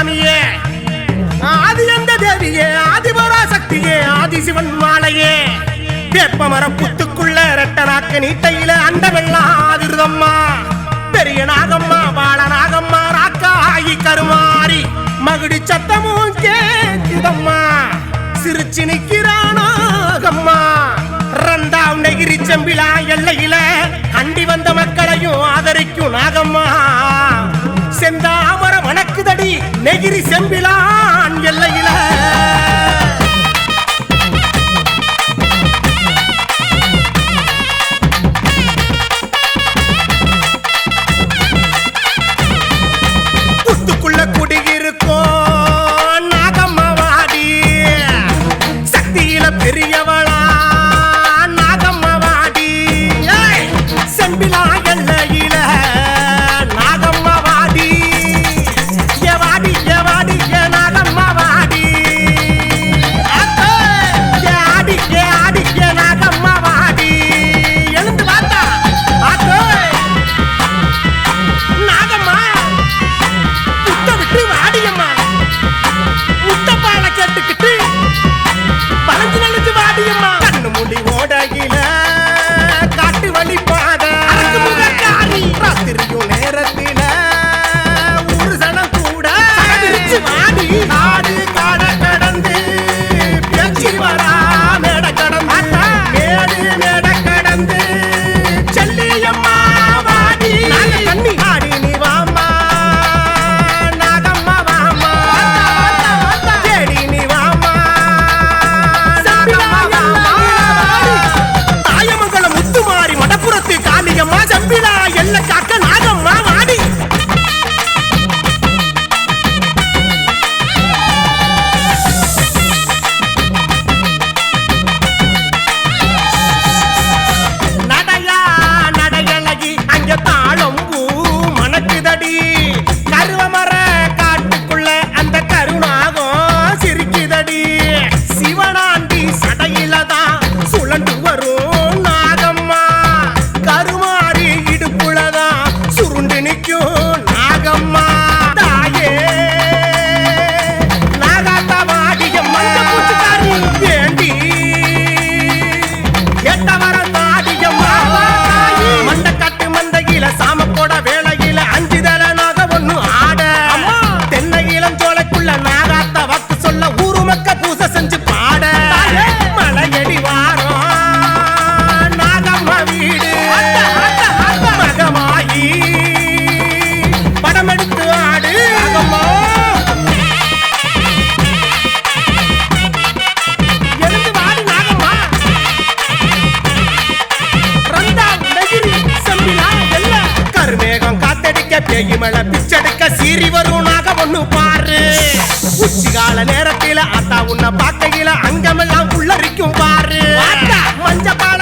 சாமியே ஆதி அந்த தேவியே? ஆதிபரா சக்தியே ஆதி சிவன் மாலையே. வேப்ப மர புத்துக்குள்ள ரெட்டராக்க நீட்டையில அண்டமெல்லாம் ஆதிருதம்மா. பெரிய நாகம்மா வாழ நாகம்மா ராக்கா ஆகி கருமாறி. மகுடி சத்தமும் கேக்குதம்மா. சிரிச்சு நிக்கிறானாகம்மா ரந்தா நெகிரி செம்பிலா எல்லையில அண்டி வந்த மக்களையும் ஆதரிக்கும் நாகம்மா. நெகிரி செம்பிலான் எல்லையில இமல பிச்சடுக்க சீறி வரும் நாக ஒண்ணு பாரு. உச்சிகால நேரத்தில அத்தா உன்னை பார்க்கையில அங்கமெல்லாம் உள்ளரிக்கும் பாரு. மஞ்ச பால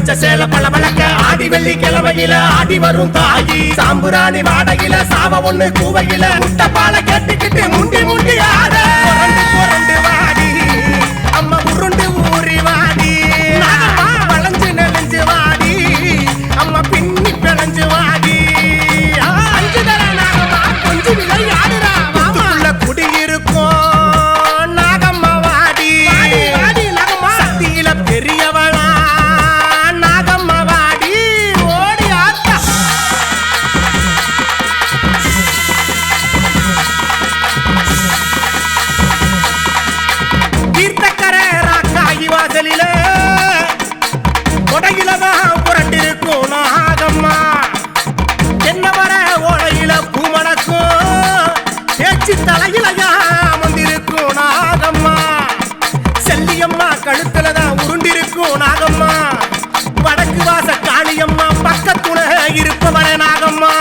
பச்சை சேல பளபளக்க ஆடி வெள்ளி கிழமையில ஆடி வரும் தாயி. சாம்புராணி வாடகில சாவ ஒண்ணு கூவையில முட்டை பாலை கட்டிக்கிட்டு முண்டி முண்டி ஆட. காசி தலையிலையா அமர்ந்திருக்கும் நாகம்மா. செல்லியம்மா கழுத்துல தான் உருண்டிருக்கும் நாகம்மா. வடக்கு வாச காளியம்மா பக்கத்துல இருப்பவன நாகம்மா.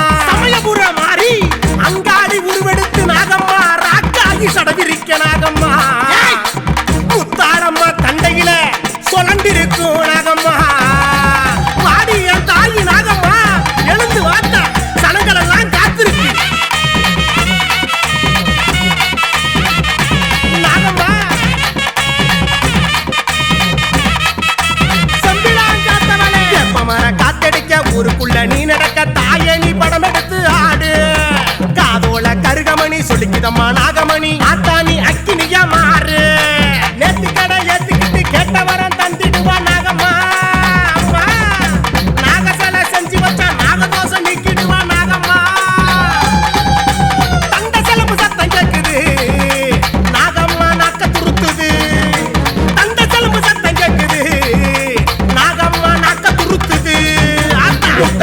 நீ நடக்க தாயே நீ படம் எடுத்து ஆடு. காதோல கருகமணி சொல்லிக்குதம்மா நாகமணி. ஆத்த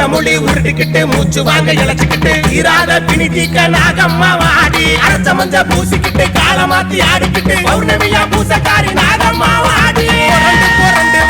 முட்டை உருட்டுக்கிட்டு மூச்சு வாங்க இழைச்சுக்கிட்டு இராத பிணி தீக்க நாகம்மா வாடி. அரைச்ச மஞ்ச பூசிக்கிட்டு கால மாத்தி ஆடிக்கிட்டு பௌர்ணமியா பூசக்காரி நாகம்மா வாடி. புரண்டு